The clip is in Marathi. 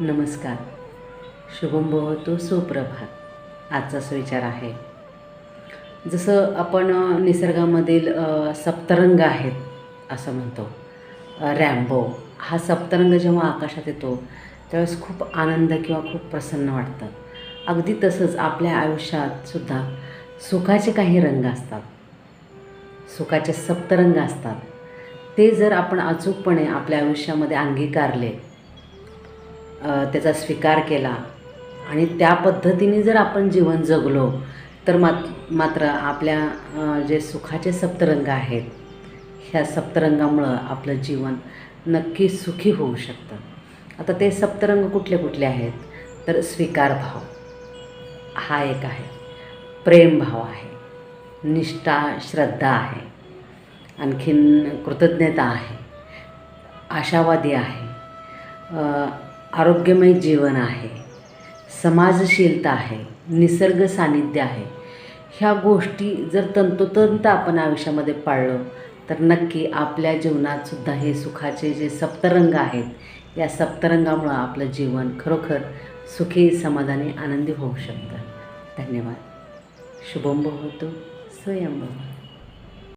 नमस्कार. शुभम भवतो सुप्रभात. आजचा सुविचार आहे. जसं आपण निसर्गामधील सप्तरंग आहेत असं म्हणतो. रॅम्बो हा सप्तरंग जेव्हा आकाशात येतो त्यावेळेस खूप आनंद किंवा खूप प्रसन्न वाटतं. अगदी तसंच आपल्या आयुष्यात सुद्धा सुखाचे काही रंग असतात. सुखाचे सप्तरंग असतात. ते जर आपण अचूकपणे आपल्या आयुष्यामध्ये अंगीकारले त्याचा स्वीकार केला. आणि त्या पद्धतीने जर आपण जीवन जगलो तर मात मात्र आपल्या जे सुखाचे सप्तरंग आहेत ह्या सप्तरंगामुळं आपलं जीवन नक्की सुखी होऊ शकतं. आता ते सप्तरंग कुठले कुठले आहेत? तर स्वीकार भाव. हा एक आहे. प्रेमभाव आहे. निष्ठा श्रद्धा आहे. आणखीन कृतज्ञता आहे. आशावादी आहे. आरोग्यमय जीवन आहे समाजशीलता आहे निसर्ग सानिध्य आहे. ह्या गोष्टी जर तंतोतंत आपण आयुष्यामध्ये पाळलं तर नक्की आपल्या जीवनातसुद्धा हे सुखाचे जे सप्तरंग आहेत या सप्तरंगामुळं आपलं जीवन खरोखर सुखी समाधानी आनंदी होऊ शकतं. धन्यवाद. शुभम होतो स्वयं